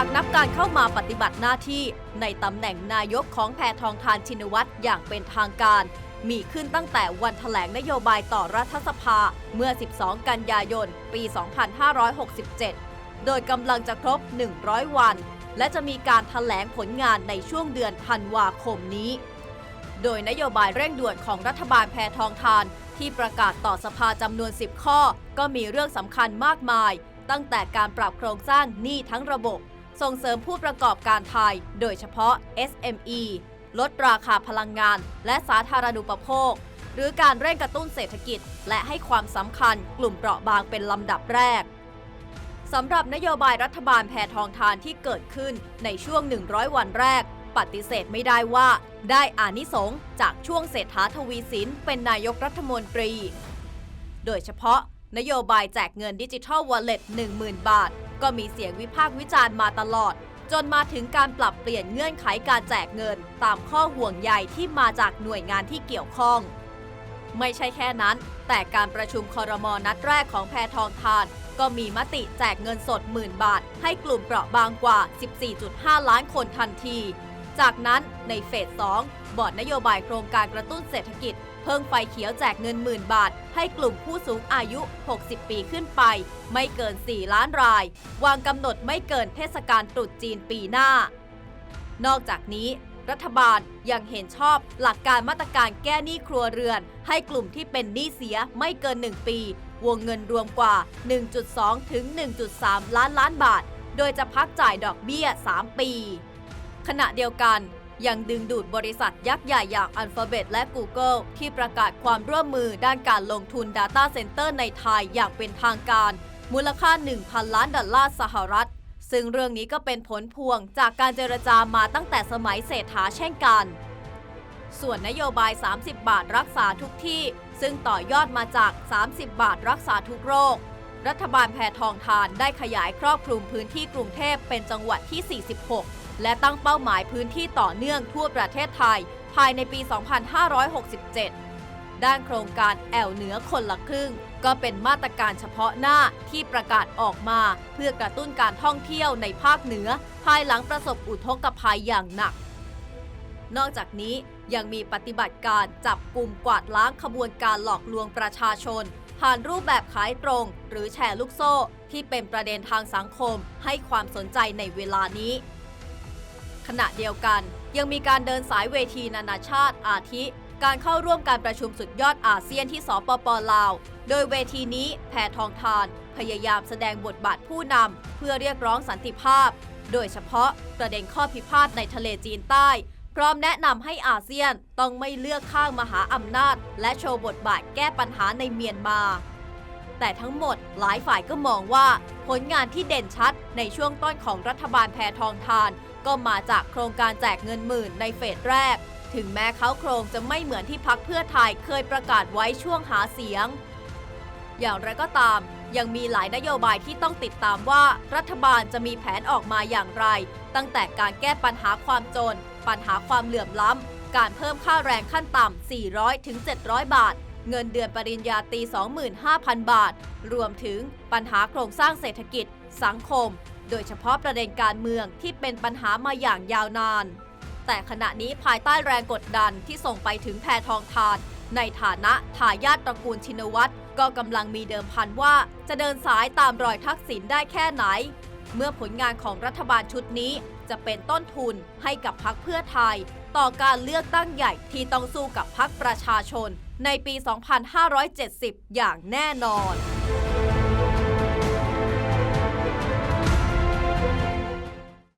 ากนับการเข้ามาปฏิบัติหน้าที่ในตำแหน่งนายกของแพทองทานชินวัตรอย่างเป็นทางการ มีขึ้นตั้งแต่วันแถลงนโยบายต่อรัฐสภาเมื่อ 12 กันยายน ปี 2567 โดยกำลังจะครบ 100 วัน และจะมีการแถลงผลงานในช่วงเดือนธันวาคมนี้ โดยนโยบายเร่งด่วนของรัฐบาลแพทองทานที่ประกาศต่อสภาจำนวน 10 ข้อ ก็มีเรื่องสำคัญมากมาย ตั้งแต่การปรับโครงสร้างหนี้ทั้งระบบ ส่งเสริมผู้ประกอบการไทย โดยเฉพาะ SME ลดราคาพลังงาน และสาธารณูปโภค หรือการเร่งกระตุ้นเศรษฐกิจ และให้ความสำคัญกลุ่มเปราะบางเป็นลำดับแรกสำหรับนโยบายรัฐบาลแพทองทานที่เกิดขึ้นในช่วง 100 วันแรก ปฏิเสธไม่ได้ว่า ได้อานิสงจากช่วงเศรษฐาทวีสินเป็นนายกรัฐมนตรี โดยเฉพาะนโยบายแจกเงินดิจิทัลวอลเล็ต10,000 บาท ก็มีเสียงวิพากษ์วิจารณ์มาตลอด จนมาถึงการปรับเปลี่ยนเงื่อนไขการแจกเงิน ตามข้อห่วงใยที่มาจากหน่วยงานที่เกี่ยวข้อง ไม่ใช่แค่นั้น แต่การประชุมคอรมอนัดแรกของแพทองทาน ก็มีมติแจกเงินสดหมื่นบาท ให้กลุ่มเปราะบางกว่า 14.5 ล้านคนทันที จากนั้นในเฟส 2 บอร์ดนโยบายโครงการกระตุ้นเศรษฐกิจ เพิ่งไฟเขียวแจกเงินหมื่นบาท ให้กลุ่มผู้สูงอายุ 60 ปีขึ้นไป ไม่เกิน 4 ล้านราย วางกำหนดไม่เกินเทศกาลตรุษจีนปีหน้า นอกจากนี้รัฐบาลยังเห็นชอบหลักการมาตรการแก้หนี้ครัวเรือน ให้กลุ่มที่เป็นหนี้เสียไม่เกิน 1 ปี วงเงินรวมกว่า 1.2 ถึง 1.3 ล้านล้านบาท โดยจะพักจ่ายดอกเบี้ย 3 ปี ขณะเดียวกันยังดึงดูดบริษัทยักษ์ใหญ่อย่าง Alphabet และ Google ที่ประกาศความร่วมมือด้านการลงทุน Data Center ในไทยอย่างเป็นทางการ มูลค่า 1,000 ล้านดอลลาร์สหรัฐ ซึ่งเรื่องนี้ก็เป็นผลพวงจากการเจรจามาตั้งแต่สมัยเศรษฐาเช่นกัน ส่วนนโยบาย 30 บาทรักษาทุกที่ ซึ่งต่อยอดมาจาก 30 บาทรักษาทุกโรค รัฐบาลแพทองทานได้ขยายครอบคลุมพื้นที่กรุงเทพเป็นจังหวัดที่ 46 และตั้งเป้าหมายพื้นที่ต่อเนื่องทั่วประเทศไทย ภายในปี 2567 ด้านโครงการแอลเหนือคนละครึ่ง ก็เป็นมาตรการเฉพาะหน้าที่ประกาศออกมา เพื่อกระตุ้นการท่องเที่ยวในภาคเหนือ ภายหลังประสบอุทกภัยอย่างหนัก นอกจากนี้ยังมีปฏิบัติการจับกลุ่มกวาดล้างขบวนการหลอกลวงประชาชน ผ่านรูปแบบขายตรง หรือแชร์ลูกโซ่ ที่เป็นประเด็นทางสังคมให้ความสนใจในเวลานี้ ขณะเดียวกัน ยังมีการเดินสายเวทีนานาชาติอาทิ การเข้าร่วมการประชุมสุดยอดอาเซียนที่สปปลาว โดยเวทีนี้แพทองทาน พยายามแสดงบทบาทผู้นำเพื่อเรียกร้องสันติภาพ โดยเฉพาะประเด็นข้อพิพาทในทะเลจีนใต้ พร้อมแนะนำให้อาเซียนต้องไม่เลือกข้างมหาอำนาจ และโชว์บทบาทแก้ปัญหาในเมียนมาแต่ทั้งหมดหลายฝ่ายก็มองว่า ผลงานที่เด่นชัดในช่วงต้นของรัฐบาลแพทองทาน ก็มาจากโครงการแจกเงินหมื่นในเฟสแรก ถึงแม้เขาโครงจะไม่เหมือนที่พักเพื่อไทยเคยประกาศไว้ช่วงหาเสียง อย่างไรก็ตาม ยังมีหลายนโยบายที่ต้องติดตามว่ารัฐบาลจะมีแผนออกมาอย่างไร ตั้งแต่การแก้ปัญหาความจน ปัญหาความเหลื่อมล้ำ การเพิ่มค่าแรงขั้นต่ำ 400 ถึง 700 บาทเงินเดือนปริญญาตรี25,000 บาท รวมถึงปัญหาโครงสร้างเศรษฐกิจ สังคม โดยเฉพาะประเด็นการเมืองที่เป็นปัญหามาอย่างยาวนาน แต่ขณะนี้ภายใต้แรงกดดันที่ส่งไปถึงแพทองทาน ในฐานะทายาทตระกูลชินวัตรก็กำลังมีเดิมพันว่า จะเดินสายตามรอยทักษิณได้แค่ไหน เมื่อผลงานของรัฐบาลชุดนี้จะเป็นต้นทุนให้กับพักเพื่อไทย ต่อการเลือกตั้งใหญ่ที่ต้องสู้กับพักประชาชน ในปี 2570 อย่างแน่นอน